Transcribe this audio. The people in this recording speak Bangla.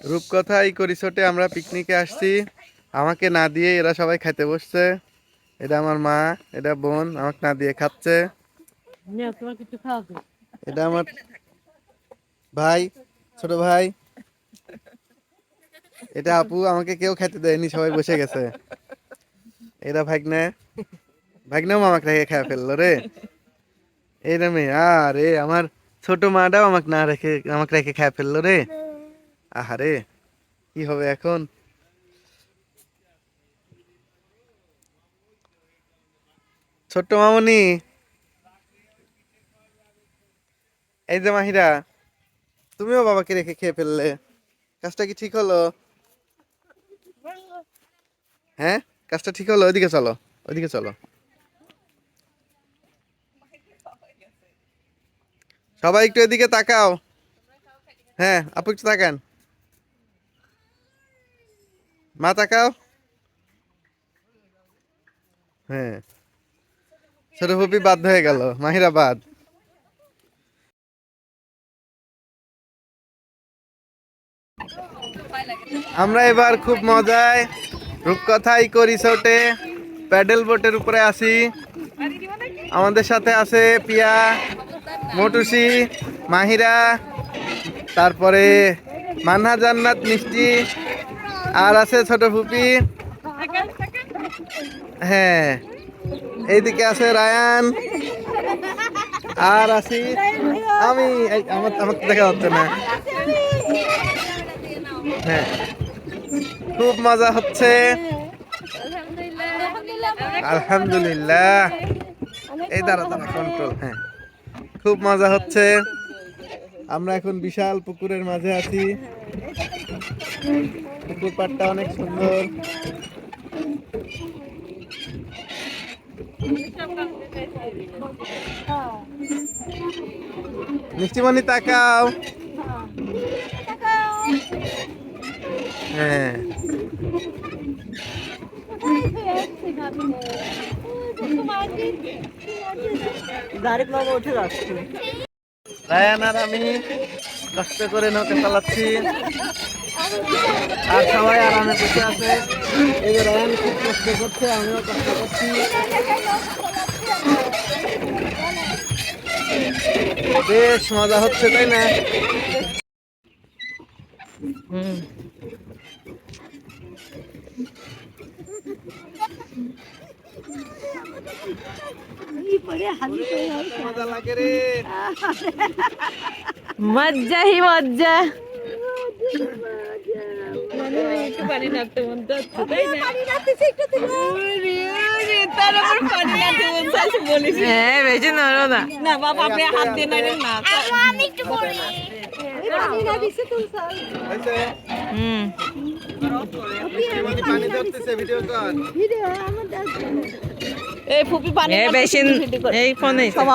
রূপকথা এই করিসোটে আমরা পিকনিকে আসছি। আমাকে না দিয়ে এরা সবাই খাইতে বসছে। এটা আমার মা এটা বোন আমাকে না দিয়ে খাচ্ছে। এটা আমার ভাই ছোট ভাই। এটা আপু আমাকে কেউ খেতে দেয়নি সবাই বসে গেছে। এটা ভাগ্নে। ভাগ্নেও আমাকে রেখে খেয়ে ফেলল রে। এই রে মেয়ে আরে আমার ছোট মাটাও আমাকে না রেখে, আমাকে রেখে খেয়ে ফেলল রে। আহারে, কি হবে এখন? ছোট্ট মামনি, এই যে মাহিরা, তুমিও বাবাকে রেখে খেয়ে ফেললে। কাজটা কি ঠিক হলো? হ্যাঁ কাজটা ঠিক হলো? ওইদিকে চলো ওইদিকে চলো। সবাই একটু এদিকে তাকাও। হ্যাঁ আপু একটু তাকান। মা তাকাও। হ্যাঁ। ছোট ফুপি বাধ্য হয়ে গেল মাহিরা বাদ আমরা এবার খুব মজায় রূপকথাই করি ছোটে। প্যাডেল বোটের উপরে আসি। আমাদের সাথে আছে পিয়া। মটুসি মাহিরা তারপরে মান্না জান্নাত মিষ্টি আর আছে ছোট ফুপি। হ্যাঁ এইদিকে আছে রায়ান। আর আছি আমি। আমার আমার তো দেখা যাচ্ছে না। হ্যাঁ। খুব মজা হচ্ছে। আলহামদুলিল্লাহ। এই দাঁড়া দাঁড়া কন্ট্রোল হ্যাঁ। খুব মজা হচ্ছে। আমরা এখন বিশাল পুকুরের মাঝে আছি। পুকুর পাড়টা অনেক সুন্দর। মিষ্টিমণি, তাকাও। হ্যাঁ। ডাইরেক্ট মামা উঠে যাচ্ছে। রায়ান আর আমি কষ্ট করে নৌকা চালাচ্ছি। আর সবাই আরামে বসে আছে। এই যে রায়ান খুব কষ্ট করছে আমিও কষ্ট করছি। বেশ মজা হচ্ছে তাই না? মজা লাগে রে মজ্জা হি মজ্জা মন মন হ্যাঁ ভিডিও কর এই ফুপি পানি এই বেশি এই ফোনে সব